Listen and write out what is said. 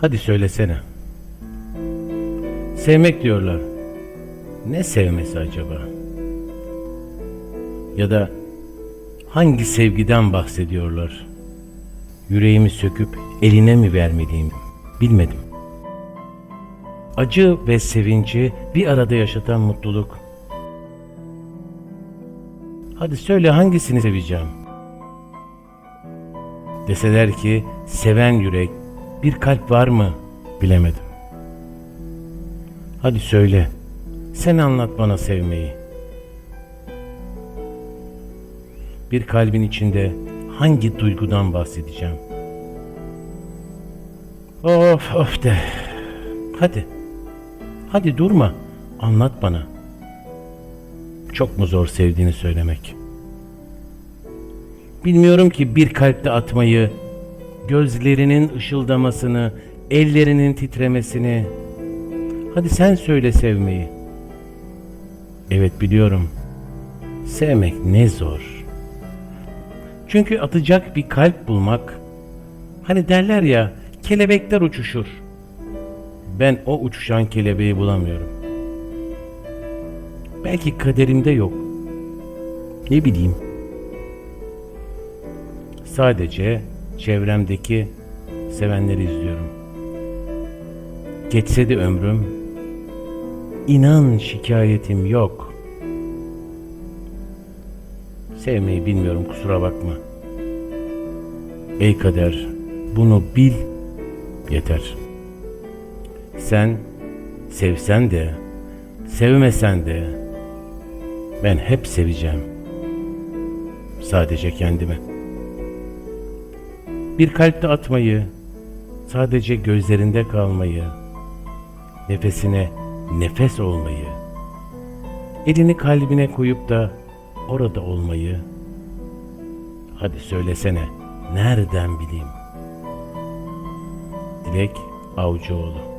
Hadi söylesene. Sevmek diyorlar. Ne sevmesi acaba? Ya da hangi sevgiden bahsediyorlar? Yüreğimi söküp eline mi vermeliyim? Bilmedim. Acı ve sevinci bir arada yaşatan mutluluk. Hadi söyle hangisini seveceğim? Deseler ki seven yürek, bir kalp var mı? Bilemedim. Hadi söyle. Sen anlat bana sevmeyi. Bir kalbin içinde hangi duygudan bahsedeceğim? Of of de. Hadi. Hadi durma. Anlat bana. Çok mu zor sevdiğini söylemek? Bilmiyorum ki bir kalpte atmayı, gözlerinin ışıldamasını, ellerinin titremesini. Hadi sen söyle sevmeyi. Evet biliyorum. Sevmek ne zor. Çünkü atacak bir kalp bulmak, hani derler ya, kelebekler uçuşur. Ben o uçuşan kelebeği bulamıyorum. Belki kaderimde yok. Ne bileyim. Sadece çevremdeki sevenleri izliyorum. Geçse de ömrüm, inan şikayetim yok. Sevmeyi bilmiyorum kusura bakma. Ey kader, bunu bil yeter. Sen sevsen de, sevmesen de ben hep seveceğim. Sadece kendimi. Bir kalpte atmayı, sadece gözlerinde kalmayı, nefesine nefes olmayı, elini kalbine koyup da orada olmayı, hadi söylesene, nereden bileyim? Dilek Avcıoğlu